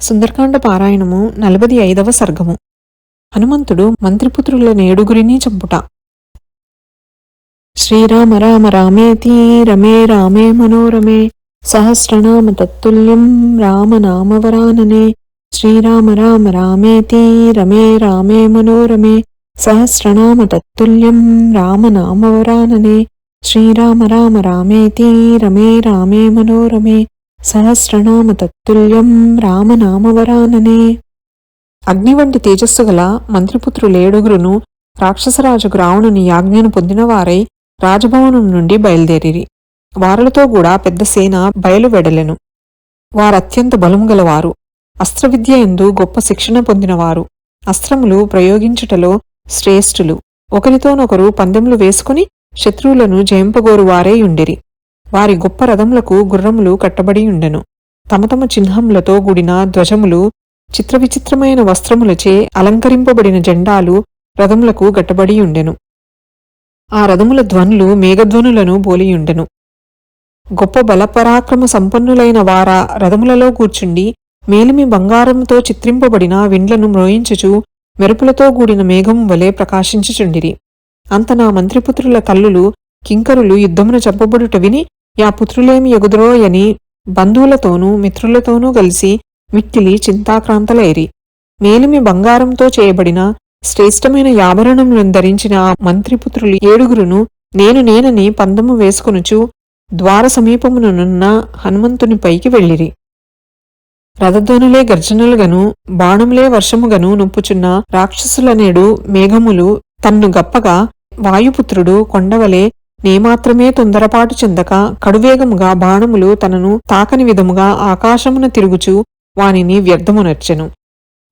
సుందరకాండ పారాయణము నలభై ఐదవ సర్గము. హనుమంతుడు మంత్రిపుత్రుల నేడుగురిని చంపుట. శ్రీరామ రామ రామేతి రమే రామే మనోరమే సహస్రనామ తత్తుల్యం రామనామవరాననే శ్రీరామ రామ రామేతి రమే రామే మనోరమే సహస్రనామ తత్తుల్యం రామనామవరాననే శ్రీరామ రామ రామేతి రమే రామే మనోరమే సహస్రనామ తత్తుల్యం రామనామవరాననే. అగ్ని వంటి తేజస్సు గల మంత్రిపుత్రులేడుగురును రాక్షసరాజుకు రావణుని యాజ్ఞను పొందినవారై రాజభవనం నుండి బయలుదేరిరి. వారలతో కూడా పెద్ద సేన బయలువెడలెను వారత్యంత బలం గలవారు. అస్త్రవిద్య ఎందు గొప్ప శిక్షణ పొందినవారు. అస్త్రములు ప్రయోగించుటలో శ్రేష్ఠులు. ఒకరితోనొకరు పందెములు వేసుకుని శత్రువులను జయింపగోరువారే యుండిరి వారి గొప్ప రథములకు గుర్రములు కట్టబడి ఉండెను. తమ తమ చిహ్నములతో కూడిన ధ్వజములు చిత్రవిచిత్రమైన వస్త్రములచే అలంకరింపబడిన జెండాలు రథములకు గట్టబడి ఉండెను. ఆ రథముల ధ్వనులు మేఘధ్వనులను పోలియుండెను గొప్ప బలపరాక్రమ సంపన్నులైన వార రథములలో కూర్చుండి మేలిమి బంగారముతో చిత్రింపబడిన విండ్లను మ్రోయించుచు మెరుపులతో కూడిన మేఘం వలె ప్రకాశించుచుండిరి. అంత నా మంత్రిపుత్రుల తల్లులు కింకరులు యుద్ధమున చంపబడుట విని యా పుత్రులేమి ఎగుదురోయని బంధువులతోనూ మిత్రులతోనూ కలిసి మిక్కిలి చింతాక్రాంతలైరి. మేలిమి బంగారంతో చేయబడిన శ్రేష్టమైన యాభరణములను ధరించిన ఆ మంత్రిపుత్రులు ఏడుగురును నేను నేనని పందము వేసుకొనుచు ద్వార సమీపమునున్న హనుమంతుని పైకి వెళ్ళిరి. రథధ్వనులే గర్జనలుగను బాణములే వర్షముగను నొప్పుచున్న రాక్షసులనేడు మేఘములు తన్ను గప్పగా వాయుపుత్రుడు కొండవలే నేమాత్రమే తొందరపాటు చెందక కడువేగముగా బాణములు తనను తాకని విధముగా ఆకాశమున తిరుగుచు వానిని వ్యర్థమునర్చెను.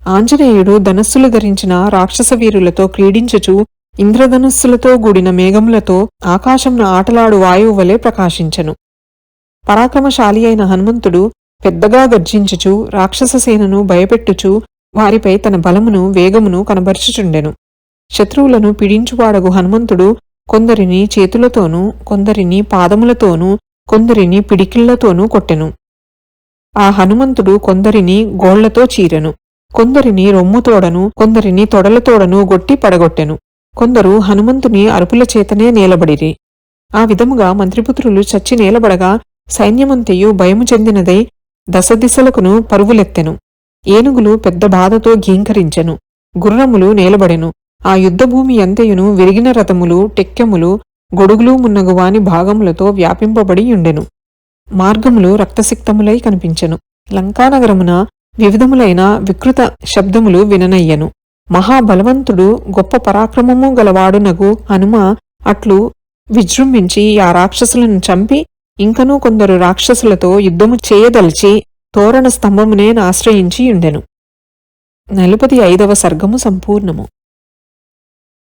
ఆంజనేయుడు ధనస్సులు ధరించిన రాక్షస వీరులతో క్రీడించుచు ఇంద్రధనుస్సులతో గూడిన మేఘములతో ఆకాశమున ఆటలాడు వాయువు వలె ప్రకాశించెను. పరాక్రమశాలి అయిన హనుమంతుడు పెద్దగా గర్జించుచు రాక్షస సేనను భయపెట్టుచు వారిపై తన బలమును వేగమును కనబరుచుచుండెను. శత్రువులను పీడించువాడగు హనుమంతుడు కొందరిని చేతులతోనూ కొందరిని పాదములతోనూ కొందరిని పిడికిళ్ళతోనూ కొట్టెను. ఆ హనుమంతుడు కొందరిని గోళ్ళతో చీరెను. కొందరిని రొమ్ముతోడను కొందరిని తొడలతోడను గొట్టి పడగొట్టెను. కొందరు హనుమంతుని అరుపుల చేతనే నేలబడిరి. ఆ విధముగా మంత్రిపుత్రులు చచ్చి నేలబడగా సైన్యమంతయు భయము చెందినదై దశదిశలకును పరుగులెత్తెను ఏనుగులు పెద్ద బాధతో గీంకరించెను గుర్రములు నేలబడెను. ఆ యుద్ధభూమి అంతయును విరిగిన రథములు టెక్కెములు గొడుగులు మున్నగువాని భాగములతో వ్యాపింపబడి ఉండెను మార్గములు రక్తసిక్తములై కనిపించెను. లంకానగరమున వివిధములైన వికృత శబ్దములు విననయ్యను. మహాబలవంతుడు గొప్ప పరాక్రమము గలవాడునగు హనుమ అట్లు విజృంభించి ఆ రాక్షసులను చంపి ఇంకనూ కొందరు రాక్షసులతో యుద్ధము చేయదలిచి తోరణ స్తంభమునే ఆశ్రయించి ఉండెను నలుపది ఐదవ సర్గము సంపూర్ణము.